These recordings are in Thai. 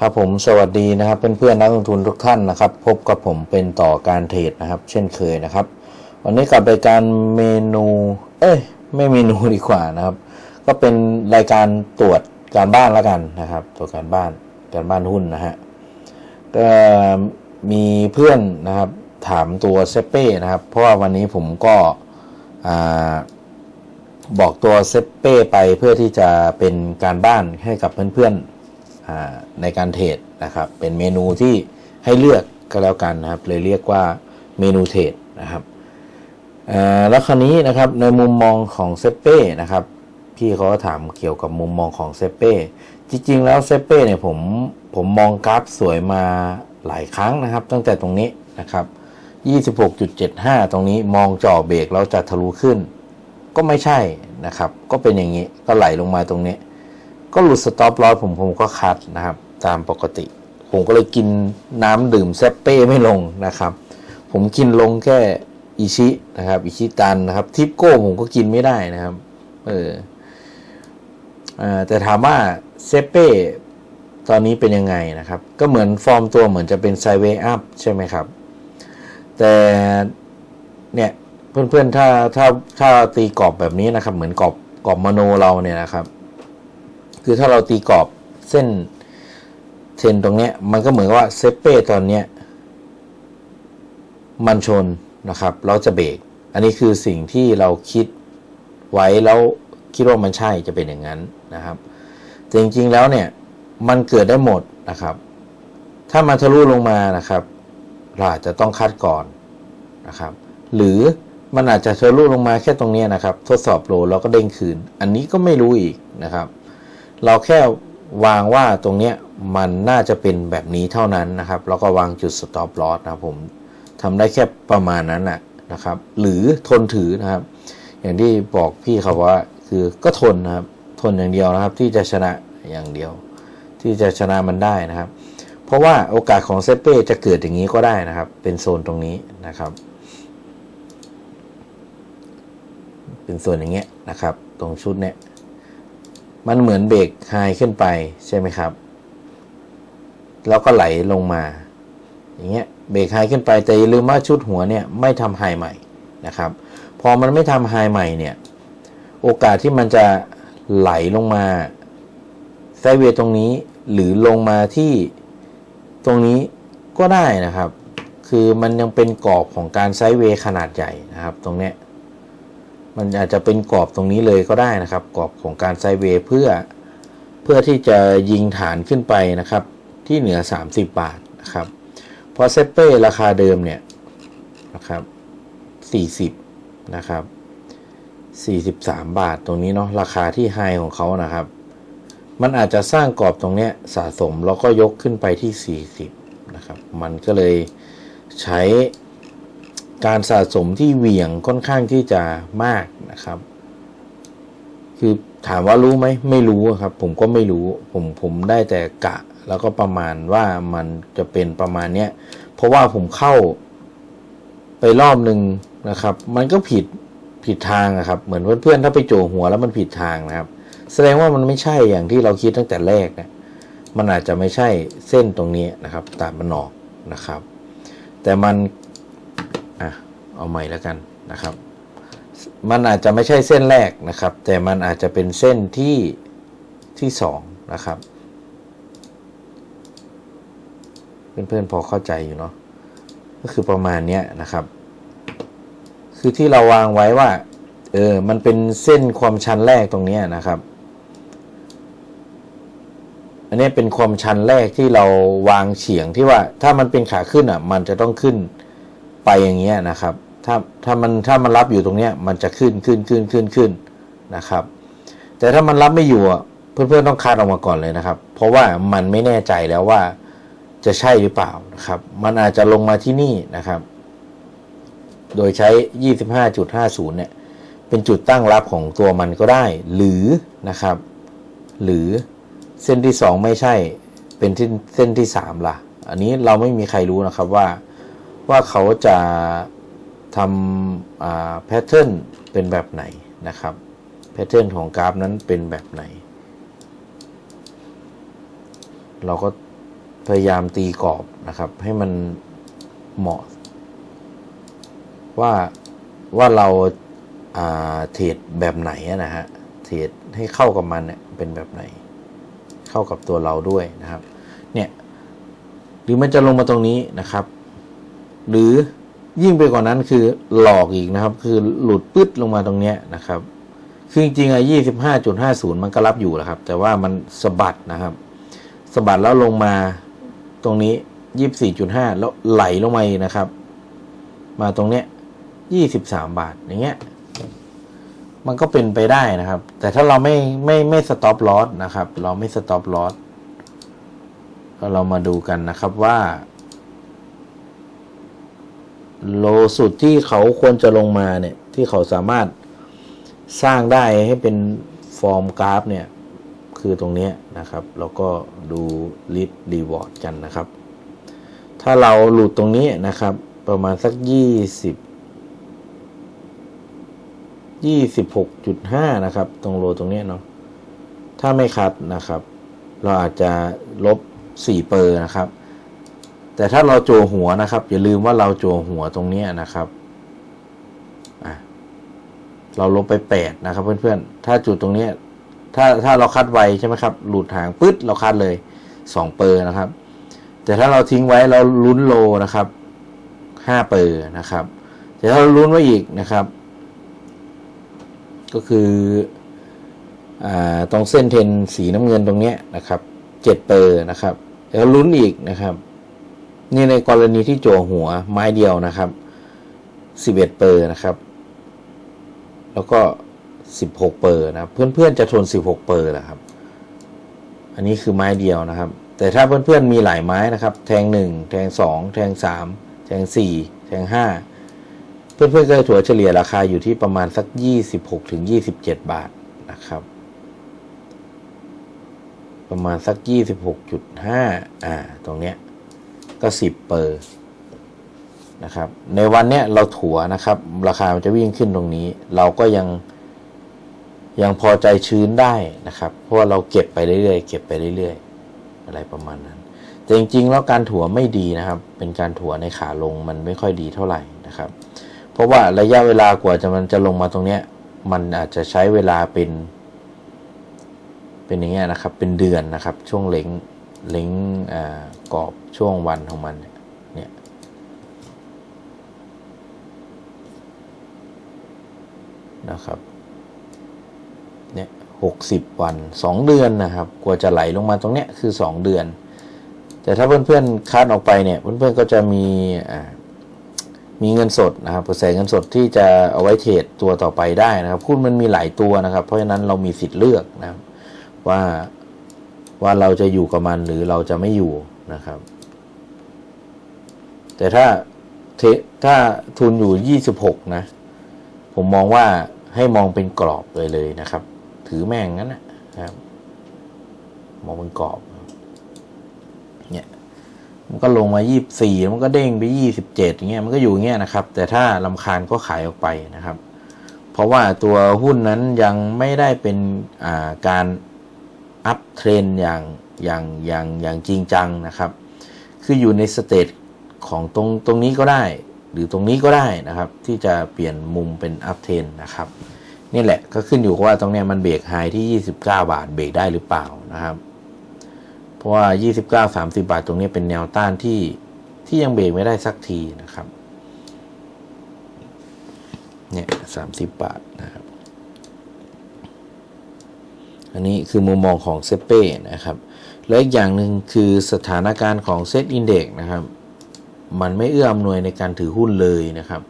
ครับผมสวัสดีนะครับเพื่อนๆนักลงทุนทุกท่านนะครับ พบกับผมเป็นต่อการเทรดนะครับ เช่นเคยนะครับ วันนี้กลับรายการเมนู เอ้ยไม่เมนูดีกว่านะครับ ก็เป็นรายการตรวจการบ้านแล้วกันนะครับตรวจการบ้านการบ้านหุ้นนะฮะก็มีเพื่อนนะครับถามตัวเซเป้นะครับ เพราะว่าวันนี้ผมก็บอกตัวเซเป้ไปเพื่อที่จะเป็นการบ้านให้กับเพื่อนๆอ่า ในการเทรดนะครับเป็นเมนูที่ให้เลือกก็แล้วกันนะครับ เลยเรียกว่าเมนูเทรดนะครับแล้วคราวนี้นะครับในมุมมองของเซเป้นะครับพี่เขาก็ถามเกี่ยวกับมุมมองของเซเป้จริง ๆ แล้วเซเป้เนี่ยผมผมมองกราฟสวยมาหลายครั้งนะครับ ตั้งแต่ตรงนี้นะครับ26.75 ตรงนี้มองจ่อเบรกแล้วจะทะลุขึ้น ก็ไม่ใช่นะครับ ก็เป็นอย่างนี้ก็ไหลลงมาตรงนี้ ก็หลุดสต็อปลอสผมผมก็คัดนะครับ ตามปกติ ผมก็เลยกินน้ำดื่มเซเป้ไม่ลงนะครับ ผมกินลงแค่อิชินะครับ อิชิตันนะครับ ทิปโก้ผมก็กินไม่ได้นะครับ เออแต่ถามว่าเซเป้ตอนนี้เป็นยังไงนะครับ ก็เหมือนฟอร์มตัวเหมือนจะเป็นไซเวอัพใช่ไหมครับ แต่เนี่ยเพื่อนๆถ้าถ้าถ้าตีกรอบแบบนี้นะครับ เหมือนกรอบกรอบมโนเราเนี่ยนะครับ คือถ้าเราตีกรอบเส้นเทนตรงเนี้ย มันก็เหมือนว่าเซเป้ตอนเนี้ยมันชนนะครับ เราจะเบรก อันนี้คือสิ่งที่เราคิดไว้แล้วคิดว่ามันใช่จะเป็นอย่างนั้นนะครับแต่จริงๆแล้วเนี่ยมันเกิดได้หมดนะครับ ถ้ามันทะลุลงมานะครับเราอาจจะต้องคัดก่อนนะครับ หรือมันอาจจะทะลุลงมาแค่ตรงนี้นะครับ ทดสอบโลแล้วก็เด้งคืน อันนี้ก็ไม่รู้อีกนะครับ เราแค่วางว่าตรงเนี้ยมันน่าจะเป็นแบบนี้เท่านั้นนะครับ แล้วก็วางจุด stop loss นะครับผมทำได้แค่ประมาณนั้นนะนะครับ หรือทนถือนะครับ อย่างที่บอกพี่เขาว่าคือก็ทนนะครับ ทนอย่างเดียวนะครับ ที่จะชนะอย่างเดียว ที่จะชนะมันได้นะครับ เพราะว่าโอกาสของเซเป้จะเกิดอย่างนี้ก็ได้นะครับ เป็นโซนตรงนี้นะครับ เป็นส่วนอย่างเงี้ยนะครับ ตรงชุดเนี้ย มันเหมือนเบรกไฮขึ้นไปใช่ไหมครับ แล้วก็ไหลลงมา อย่างเงี้ยเบรกไฮขึ้นไปแต่อย่าลืมว่าชุดหัวเนี่ยไม่ทำไฮใหม่นะครับ พอมันไม่ทำไฮใหม่เนี่ย โอกาสที่มันจะไหลลงมาไซเวย์ตรงนี้หรือลงมาที่ตรงนี้ก็ได้นะครับ คือมันยังเป็นกรอบของการไซเวย์ขนาดใหญ่นะครับ ตรงเนี้ย มันอาจจะเป็นกรอบตรงนี้เลยก็ได้นะครับ กรอบของการไซเวย์เพื่อเพื่อที่จะยิงฐานขึ้นไปนะครับ ที่เหนือ 30 บาทนะครับเพราะเซเป้ราคาเดิมเนี่ยนะครับ40นะครับ43 บาทตรงนี้เนาะราคาที่ไฮของเขานะครับ มันอาจจะสร้างกรอบตรงเนี้ยสะสมแล้วก็ยกขึ้นไปที่ 40นะครับ มันก็เลยใช้ การสะสมที่เหวี่ยงค่อนข้างที่จะมากนะครับ คือถามว่ารู้ไหมไม่รู้ครับ ผมก็ไม่รู้ ผมผมได้แต่กะ แล้วก็ประมาณว่ามันจะเป็นประมาณเนี้ยเพราะว่าผมเข้าไปรอบหนึ่งนะครับ มันก็ผิดผิดทางอะครับ เหมือนเพื่อนๆถ้าไปโจหัวแล้วมันผิดทางนะครับ แสดงว่ามันไม่ใช่อย่างที่เราคิดตั้งแต่แรกนะมันอาจจะไม่ใช่เส้นตรงนี้นะครับตัดมันออกนะครับ แต่มัน อะเอาใหม่แล้วกันนะครับ มันอาจจะไม่ใช่เส้นแรกนะครับ แต่มันอาจจะเป็นเส้นที่ที่สองนะครับ เพื่อนๆพอเข้าใจอยู่เนาะก็คือประมาณเนี้ยนะครับ คือที่เราวางไว้ว่าเออมันเป็นเส้นความชันแรกตรงเนี้ยนะครับอันนี้เป็นความชันแรกที่เราวางเฉียงที่ว่าถ้ามันเป็นขาขึ้นอะ มันจะต้องขึ้น ไปอย่างเงี้ยนะครับ ถ้าถ้ามันถ้ามันรับอยู่ตรงเนี้ยมันจะขึ้นขึ้นขึ้นขึ้นขึ้นนะครับ แต่ถ้ามันรับไม่อยู่อะเพื่อนๆต้องคาดออกมาก่อนเลยนะครับ เพราะว่ามันไม่แน่ใจแล้วว่าจะใช่หรือเปล่านะครับ มันอาจจะลงมาที่นี่นะครับ โดยใช้ 25.50 เนี่ย เป็นจุดตั้งรับของตัวมันก็ได้ หรือนะครับ หรือเส้นที่ 2 ไม่ใช่ เป็นเส้นเส้นที่ 3 ล่ะ อันนี้เราไม่มีใครรู้นะครับว่า ว่าเขาจะทำแพทเทิร์นเป็นแบบไหนนะครับแพทเทิร์นของกราฟนั้นเป็นแบบไหน เราก็พยายามตีกรอบนะครับ ให้มันเหมาะ ว่าว่าเราเทรดแบบไหนนะฮะเทรดให้เข้ากับมันเนี่ยเป็นแบบไหน เข้ากับตัวเราด้วยนะครับ เนี่ยหรือมันจะลงมาตรงนี้นะครับ หรือยิ่งไปกว่านั้นคือหลอกอีกนะครับ คือหลุดปึ๊ดลงมาตรงเนี้ยนะครับ คือจริงๆอะยี่สิบห้าจุดห้าศูนย์มันก็รับอยู่แหละครับ แต่ว่ามันสะบัดนะครับสะบัดแล้วลงมาตรงนี้ยี่สี่จุดห้าแล้วไหลลงมาอีกนะครับ มาตรงเนี้ยยี่สิบสามบาทอย่างเงี้ย มันก็เป็นไปได้นะครับ แต่ถ้าเราไม่ไม่ไม่สต็อปลอสนะครับ เราไม่สต็อปลอสเรามาดูกันนะครับว่า โลสุดที่เขาควรจะลงมาเนี่ย ที่เขาสามารถสร้างได้ให้เป็นฟอร์มกราฟเนี่ย คือตรงนี้นะครับ แล้วก็ดูลิทรีวอร์ดกันนะครับ ถ้าเราหลุดตรงนี้นะครับ ประมาณสักยี่สิบยี่สิบหกจุดห้านะครับ ตรงโลตรงนี้เนาะถ้าไม่คัดนะครับ เราอาจจะลบสี่เปอร์นะครับ แต่ถ้าเราโจหัวนะครับ อย่าลืมว่าเราโจหัวตรงนี้นะครับเราลบไปแปดนะครับ เพื่อนๆ ถ้าจุดตรงนี้ ถ้าถ้าเราคัดไวใช่ไหมครับ หลุดหางปึ๊ดเราคัดเลยสองเปอร์นะครับ แต่ถ้าเราทิ้งไว้เราลุ้นโลนะครับห้าเปอร์นะครับ แต่ถ้าเราลุ้นไว้อีกนะครับ ก็คืออ่าตรงเส้นเทนสีน้ำเงินตรงเนี้ยนะครับเจ็ดเปอร์นะครับแล้วลุ้นอีกนะครับ นี่ในกรณีที่โจหัวไม้เดียวนะครับสิบเปอร์นะครับ แล้วก็สิบหกเปอร์นะเพื่อนๆจะทนสิบหกเปอร์นะครับ อันนี้คือไม้เดียวนะครับ แต่ถ้าเพื่อนๆมีหลายไม้นะครับ แทงหนึ่งแทงสองแทงสามแทงสี่แทงห้าเพื่อนๆก็จะถัวเฉลี่ยราคาอยู่ที่ประมาณสักยี่สิบหกถึงยี่สิบาทนะครับประมาณสักยี่สิบหกจุดห้าอ่า ตรงเนี้ย ก็สิบเปอร์นะครับในวันเนี้ยเราถัวนะครับ ราคามันจะวิ่งขึ้นตรงนี้ เราก็ยังยังพอใจชื้นได้นะครับ เพราะว่าเราเก็บไปเรื่อยๆเก็บไปเรื่อยๆ อะไรประมาณนั้น แต่จริงๆ แล้วการถัวไม่ดีนะครับ เป็นการถัวในขาลงมันไม่ค่อยดีเท่าไหร่นะครับ เพราะว่าระยะเวลากว่าจะมันจะลงมาตรงเนี้ย มันอาจจะใช้เวลาเป็น เป็นอย่างเงี้ยนะครับ เป็นเดือนนะครับ ช่วงเล้ง ล้งอ่ากรอบช่วงวันของมันเนี่ยนะครับเนี่ยหกสิบวันสองเดือนนะครับกว่าจะไหลลงมาตรงเนี้ยคือสองเดือน แต่ถ้าเพื่อนๆคัดออกไปเนี่ยเพื่อนๆก็จะมีมีเงินสดนะครับกระแสเงินสดที่จะเอาไว้เทรดตัวต่อไปได้นะครับหุ้นมันมีหลายตัวนะครับ เพราะฉะนั้นเรามีสิทธิ์เลือกนะครับว่า ว่าเราจะอยู่กับมันหรือเราจะไม่อยู่นะครับ แต่ถ้าเทถ้าทุนอยู่ยี่สิบหกนะ ผมมองว่าให้มองเป็นกรอบเลยเลยนะครับ ถือแม่งงั้นนะครับ มองเป็นกรอบ เนี่ยมันก็ลงมายี่บสี่มันก็เด้งไปยี่สิบเจ็ดอย่างเงี้ยมันก็อยู่เงี้ยนะครับ แต่ถ้าลำคาญก็ขายออกไปนะครับ เพราะว่าตัวหุ้นนั้นยังไม่ได้เป็นาการ อัพเทรนอย่างอย่างอย่างอย่างจริงจังนะครับ คืออยู่ในสเตจของตรงตรงนี้ก็ได้ หรือตรงนี้ก็ได้นะครับ ที่จะเปลี่ยนมุมเป็นอัพเทรนนะครับนี่แหละก็ขึ้นอยู่กับว่าตรงเนี้ยมันเบรกไฮที่ 29 บาทเบรกได้หรือเปล่านะครับ เพราะว่า 29 30 บาทตรงนี้เป็นแนวต้านที่ที่ยังเบรกไม่ได้สักทีนะครับเนี่ย30 บาทนะครับ อันนี้คือมุมมองของเซเป้นะครับ และอีกอย่างหนึ่งคือสถานการณ์ของเซตอินเด็กนะครับ มันไม่เอื้ออำนวยในการถือหุ้นเลยนะครับ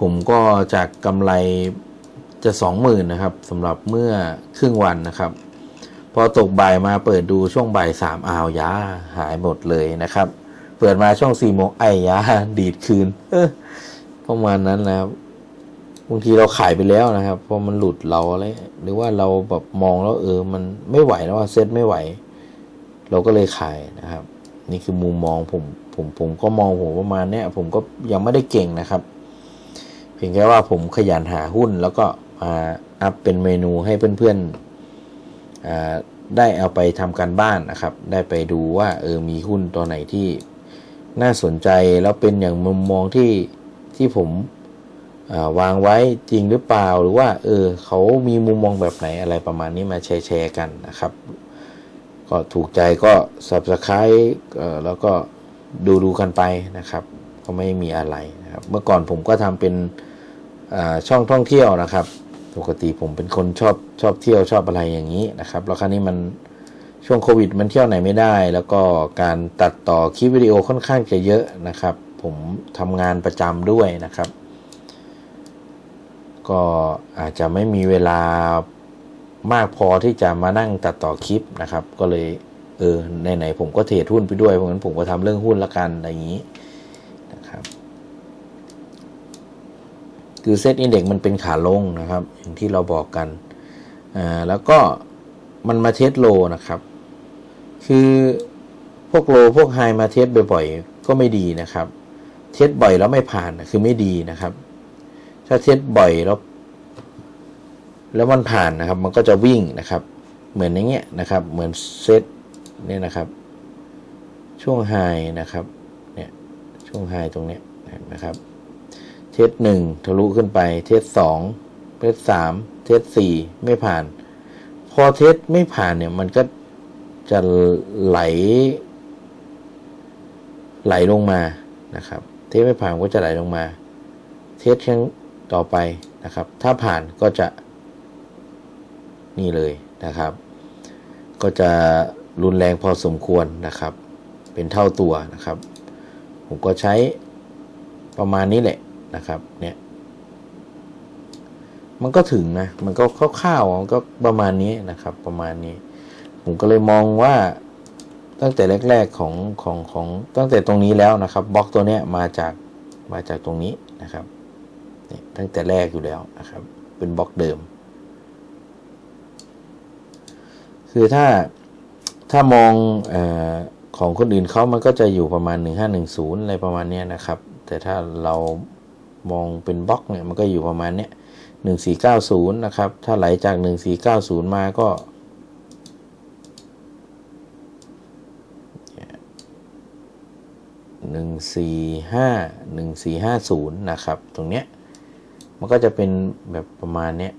ผมก็จากกำไรจะสองหมื่นนะครับสำหรับเมื่อครึ่งวันนะครับ พอตกบ่ายมาเปิดดูช่วงบ่ายสามอ้าวยาหายหมดเลยนะครับ เปิดมาช่วงสี่โมงไอ้ยาดีดคืนเออประมาณนั้นนะครับ บางทีเราขายไปแล้วนะครับพราะมันหลุดเราอะไรหรือว่าเราแบบมองแล้วเออ มันไม่ไหวแล้วว่าเซตไม่ไหว เราก็เลยขายนะครับ นี่คือมุมมองผมผมผมก็มองผมประมาณเนี้ยผมก็ยังไม่ได้เก่งนะครับ เพียงแค่ว่าผมขยันหาหุ้นแล้วก็มาอัพเป็นเมนูให้เพื่อนๆอ่าได้เอาไปทำการบ้านนะครับ ได้ไปดูว่าเออมีหุ้นตัวไหนที่น่าสนใจแล้วเป็นอย่างมุมมองที่ที่ผม วางไว้จริงหรือเปล่าหรือว่าเออเขามีมุมมองแบบไหนอะไรประมาณนี้มาแชร์แชร์กันนะครับ ก็ถูกใจก็ subscribe แล้วก็ดูดูกันไปนะครับ ก็ไม่มีอะไรนะครับ เมื่อก่อนผมก็ทำเป็นช่องท่องเที่ยวนะครับ ปกติผมเป็นคนชอบชอบเที่ยวชอบอะไรอย่างนี้นะครับ แล้วคราวนี้มันช่วงโควิดมันเที่ยวไหนไม่ได้ แล้วก็การตัดต่อคลิปวิดีโอค่อนข้างจะเยอะนะครับ ผมทำงานประจำด้วยนะครับ ก็อาจจะไม่มีเวลามากพอที่จะมานั่งตัดต่อคลิปนะครับ ก็เลยเออไหนๆผมก็เทรดหุ้นไปด้วยเพราะงั้นผมก็ทำเรื่องหุ้นละกันอะไรอย่างนี้นะครับ คือเซตอินเด็กมันเป็นขาลงนะครับ อย่างที่เราบอกกันอ่าแล้วก็มันมาเทสโลนะครับ คือพวกโลพวกไฮมาเทสบ่อยๆก็ไม่ดีนะครับ เทสบ่อยแล้วไม่ผ่านนะคือไม่ดีนะครับ ถ้าเทสบ่อยแล้ว แล้วมันผ่านนะครับ มันก็จะวิ่งนะครับ เหมือนอย่างเงี้ยนะครับ เหมือนเซตเนี่ยนะครับ ช่วงไฮนะครับ เนี่ย ช่วงไฮตรงเนี้ยนะครับ เทสหนึ่งทะลุขึ้นไป เทสสองเทสสามเทสสี่ไม่ผ่าน พอเทสไม่ผ่านเนี่ย มันก็จะไหล ไหลลงมานะครับ เทสไม่ผ่านก็จะไหลลงมา เทสครั้ง ต่อไปนะครับ ถ้าผ่านก็จะนี่เลยนะครับ ก็จะรุนแรงพอสมควรนะครับ เป็นเท่าตัวนะครับ ผมก็ใช้ประมาณนี้แหละนะครับ เนี่ยมันก็ถึงนะ มันก็คร่าวๆมันก็ประมาณนี้นะครับ ประมาณนี้ ผมก็เลยมองว่าตั้งแต่แรก ๆของของของตั้งแต่ตรงนี้แล้วนะครับบล็อกตัวเนี้ยมาจากมาจากตรงนี้นะครับ ตั้งแต่แรกอยู่แล้วนะครับ เป็นบล็อกเดิม คือถ้าถ้ามองอของคนอื่นเขามันก็จะอยู่ประมาณ 1510 อะไรประมาณนี้นะครับ แต่ถ้าเรามองเป็นบล็อกเนี่ยมันก็อยู่ประมาณเนี้ย1490 นะครับ ถ้าไหลจาก 1490 มาก็หนึ่งสี่ห้าหนึ่งสี่ห้าศูนย์นะครับ ตรงเนี้ย มันก็จะเป็นแบบประมาณเนี้ย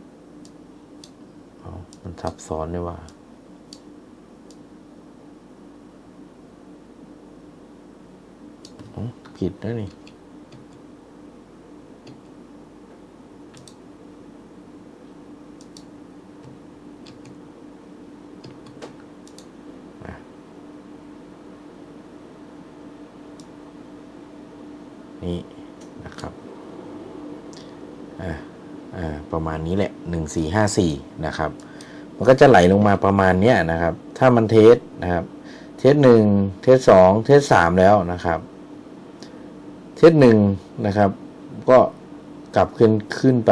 มันซับซ้อนด้วยว่าอ๋อผิดนะนี่นะครับ อ่า อ่า ประมาณ นี้แหละหนึ่งสี่ห้าสี่นะครับ มันก็จะไหลลงมาประมาณเนี้ยนะครับ ถ้ามันเทสนะครับ เทสหนึ่งเทสสองเทสสามแล้วนะครับ เทสหนึ่งนะครับ ก็กลับขึ้นขึ้นไป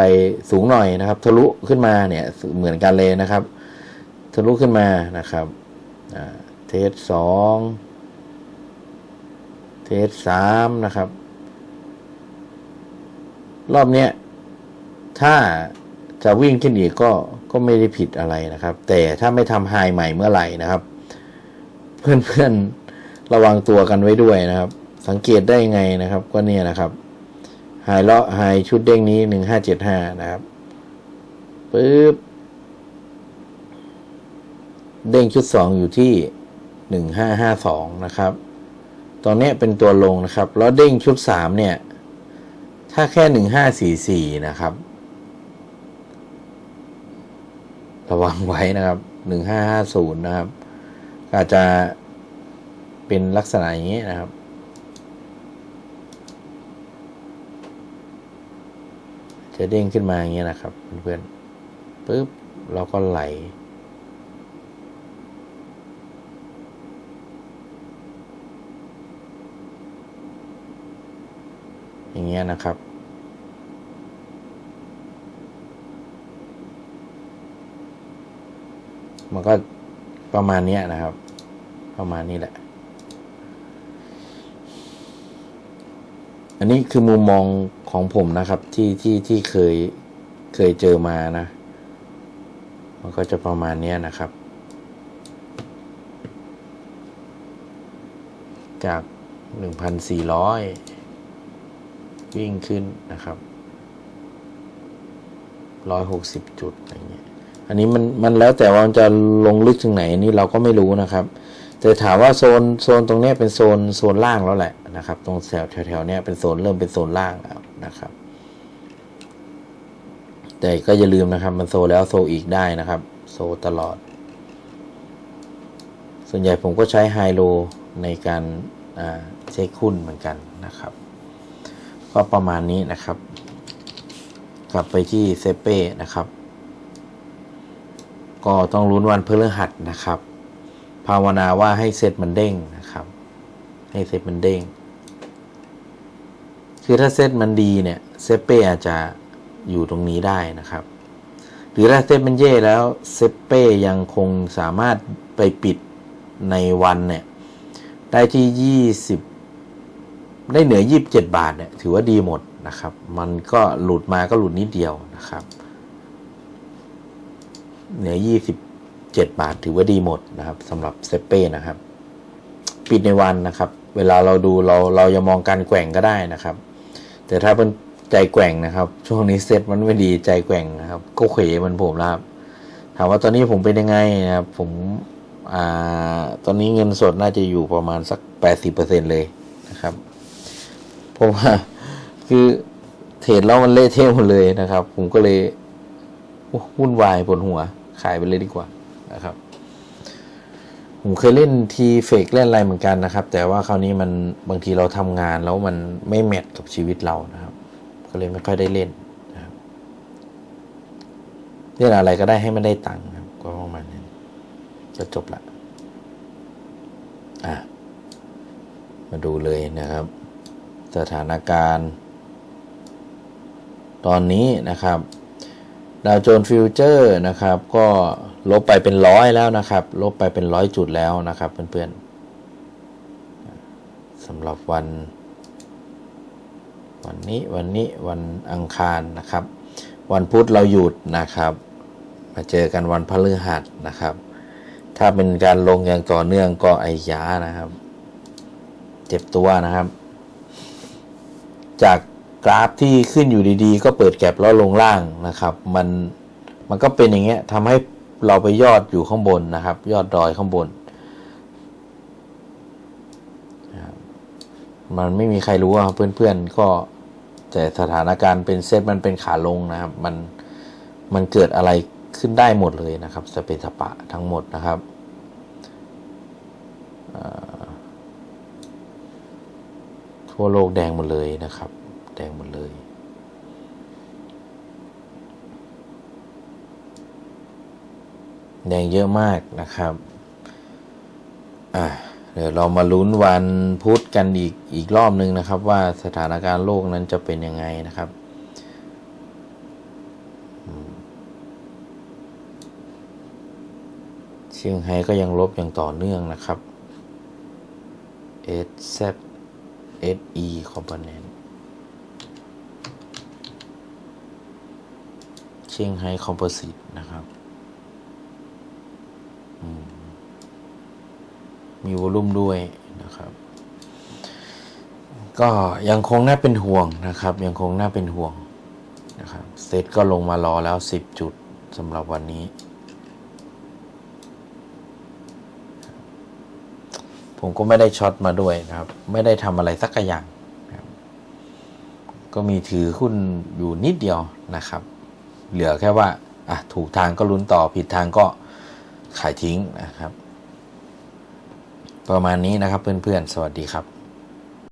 สูงหน่อยนะครับ ทะลุขึ้นมาเนี่ยเหมือนกันเลยนะครับ ทะลุขึ้นมานะครับเทสสองเทสสามนะครับ รอบเนี้ยถ้า จะวิ่งขึ้นอีกก็ก็ไม่ได้ผิดอะไรนะครับ แต่ถ้าไม่ทำไฮใหม่เมื่อไหร่นะครับ เพื่อนๆระวังตัวกันไว้ด้วยนะครับ สังเกตได้ไงนะครับ ก็เนี่ยนะครับไฮเลาะไฮชุดเด้งนี้หนึ่งห้าเจ็ดห้านะครับปึ๊บเด้งชุดสองอยู่ที่หนึ่งห้าห้าสองนะครับ ตอนนี้เป็นตัวลงนะครับ แล้วเด้งชุดสามเนี่ย ถ้าแค่หนึ่งห้าสี่สี่นะครับ ระวังไว้นะครับหนึ่งห้าห้าศูนย์นะครับ อาจจะเป็นลักษณะอย่างนี้นะครับ จะเด้งขึ้นมาอย่างเงี้นะครับ เพื่อนๆปุ๊บเราก็ไหลอย่างเงี้ยนะครับ มันก็ประมาณนี้นะครับ ประมาณนี้แหละ อันนี้คือมุมมองของผมนะครับ ที่ที่ที่เคยเคยเจอมานะ มันก็จะประมาณนี้นะครับ จากหนึ่งพันสี่ร้อยวิ่งขึ้นนะครับร้อยหกสิบจุดอะไรเงี้ย อันนี้มันมันแล้วแต่ว่ามันจะลงลึกถึงไหนนี่เราก็ไม่รู้นะครับ แต่ถามว่าโซนโซนตรงนี้เป็นโซนโซนล่างแล้วแหละนะครับ ตรงแถวแถวเนี้ยเป็นโซนเริ่มเป็นโซนล่างแล้วนะครับ แต่ก็อย่าลืมนะครับมันโซแล้วโซอีกได้นะครับ โซตลอด ส่วนใหญ่ผมก็ใช้ไฮโลในการอ่าเช็คหุ้นเหมือนกันนะครับ ก็ประมาณนี้นะครับ กลับไปที่เซเป้นะครับ ก็ต้องลุ้นวันพฤหัสนะครับ ภาวนาว่าให้เซตมันเด้งนะครับ ให้เซตมันเด้ง คือถ้าเซตมันดีเนี่ยเซเป้อาจจะอยู่ตรงนี้ได้นะครับ หรือถ้าเซตมันเย่แล้วเซเป้ยังคงสามารถไปปิดในวันเนี่ยได้ที่ยี่สิบได้เหนือยี่บเจ็ดบาทเนี่ยถือว่าดีหมดนะครับ มันก็หลุดมาก็หลุดนิดเดียวนะครับ เหนือยี่สิบเจ็ดบาทถือว่าดีหมดนะครับสำหรับเซเป้นะครับ ปิดในวันนะครับ เวลาเราดูเราเราจะมองการแกว่งก็ได้นะครับ แต่ถ้าเป็นใจแกว่งนะครับ ช่วงนี้เซตมันไม่ดีใจแกว่งนะครับ ก็เขวมันผมแล้วครับถามว่าตอนนี้ผมเป็นยังไงนะครับ ผมอ่าตอนนี้เงินสดน่าจะอยู่ประมาณสักแปดสิบเปอร์เซ็นเลยนะครับเพราะว่าคือเทรดแล้วมันเละเทะหมดเลยนะครับ ผมก็เลยวุ่นวายปวดหัว ขายไปเลยดีกว่านะครับผมเคยเล่นทีเฟกเล่นอะไรเหมือนกันนะครับ แต่ว่าคราวนี้มันบางทีเราทำงานแล้วมันไม่แมทกับชีวิตเรานะครับ ก็เลยไม่ค่อยได้เล่นนะครับเล่นอะไรก็ได้ให้มันได้ตังค์ครับก็ประมาณนี้จะจบละอะมาดูเลยนะครับ สถานการณ์ ตอนนี้นะครับ ดาวโจนส์ฟิวเจอร์นะครับ ก็ลบไปเป็นร้อยแล้วนะครับ ลบไปเป็นร้อยจุดแล้วนะครับเพื่อนๆสำหรับวัน วันนี้วันนี้วันอังคารนะครับ วันพุธเราหยุดนะครับ มาเจอกันวันพฤหัสนะครับ ถ้าเป็นการลงอย่างต่อเนื่องก็ไอ้ยานะครับ เจ็บตัวนะครับ จาก กราฟที่ขึ้นอยู่ดีๆ ก็เปิดแก็บแล้วลงล่างนะครับ มันมันก็เป็นอย่างเงี้ยทำให้เราไปยอดอยู่ข้างบนนะครับ ยอดดอยข้างบน มันไม่มีใครรู้ครับเพื่อนๆ ก็แต่สถานการณ์เป็นเซตมันเป็นขาลงนะครับ มันมันเกิดอะไรขึ้นได้หมดเลยนะครับสเปนสปะทั้งหมดนะครับทั่วโลกแดงหมดเลยนะครับ แดงหมดเลย แดงเยอะมากนะครับอะเดี๋ยวเรามาลุ้นวันพุธกันอีกอีกรอบหนึ่งนะครับ ว่าสถานการณ์โลกนั้นจะเป็นยังไงนะครับเชียงไฮ้ก็ยังลบอย่างต่อเนื่องนะครับ S Z S E component เชียงไฮ้คอมโพสิตนะครับมีวอลุ่มด้วยนะครับ ก็ยังคงน่าเป็นห่วงนะครับ ยังคงน่าเป็นห่วงนะครับเซตก็ลงมารอแล้ว 10 จุดสำหรับวันนี้ ผมก็ไม่ได้ช็อตมาด้วยนะครับ ไม่ได้ทำอะไรสักอย่างก็มีถือหุ้นอยู่นิดเดียวนะครับ เหลือแค่ว่าอะถูกทางก็ลุ้นต่อผิดทางก็ขายทิ้งนะครับ ประมาณนี้นะครับเพื่อนๆ สวัสดีครับ